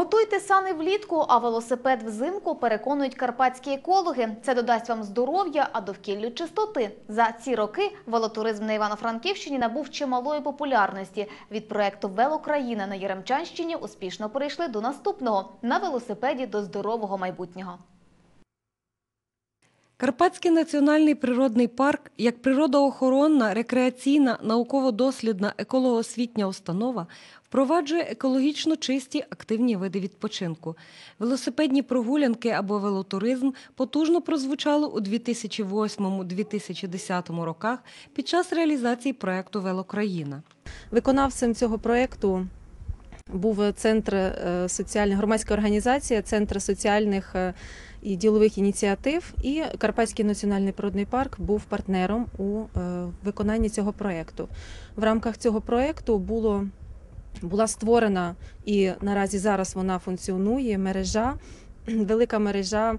Готуйте сани влітку, а велосипед взимку переконують карпатські екологи. Це додасть вам здоров'я, а довкіллю чистоти. За ці роки велотуризм на Івано-Франківщині набув чималої популярності. Від проекту Велокраїна на Яремчанщині успішно перейшли до наступного на велосипеді до здорового майбутнього. Карпатський національний природний парк як природоохоронна, рекреаційна, науково-дослідна, екологоосвітня установа впроваджує екологічно чисті активні види відпочинку. Велосипедні прогулянки або велотуризм потужно прозвучало у 2008-2010 роках під час реалізації проекту Велокраїна. Виконавцем цього проєкту був центр е, соціальних громадська організація, центр соціальних е, і ділових ініціатив. І Карпатський національний природний парк був партнером у е, виконанні цього проєкту. В рамках цього проєкту було була створена і наразі зараз вона функціонує мережа, велика мережа е,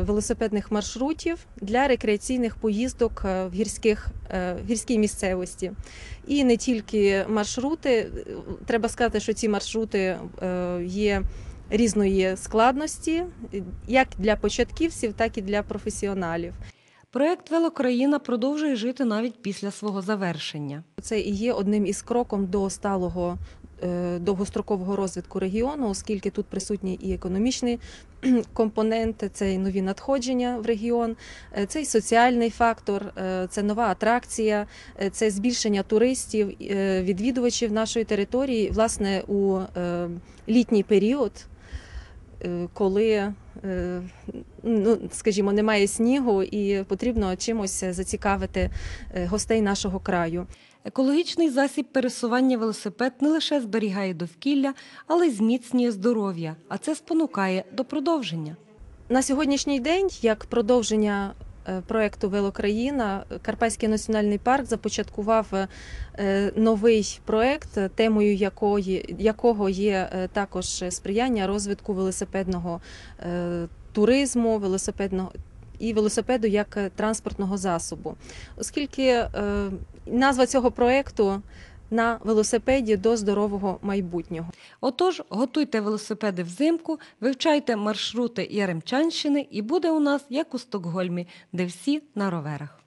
велосипедних маршрутів для рекреаційних поїздок е, в гірських е, в гірській місцевості. І не тільки маршрути. Треба сказати, що ці маршрути е, є різної складності, як для початківців, так і для професіоналів. Проект Велокраїна продовжує жити навіть після свого завершення. Це і є одним із кроком до сталого е, довгострокового розвитку регіону, оскільки тут присутній і економічний компонент, це і нові надходження в регіон, е, це і соціальний фактор, е, це нова атракція, е, це збільшення туристів, е, відвідувачів нашої території, власне, у е, літній період. Е, Коли, е, ну скажімо, немає снігу і потрібно чимось зацікавити е, гостей нашого краю. Екологічний засіб пересування велосипед не лише зберігає довкілля, але й зміцнює здоров'я, а це спонукає до продовження. На сьогоднішній день, як продовження е, проекту Велокраїна, Карпатський національний парк започаткував е, новий проект, е, темою якої, якого є е, також сприяння розвитку велосипедного е, туризму, велосипедного. І велосипеду як е, транспортного засобу, оскільки е, назва цього проекту на велосипеді до здорового майбутнього. Отож, готуйте велосипеди взимку, вивчайте маршрути Яремчанщини і буде у нас як у Стокгольмі, де всі на роверах.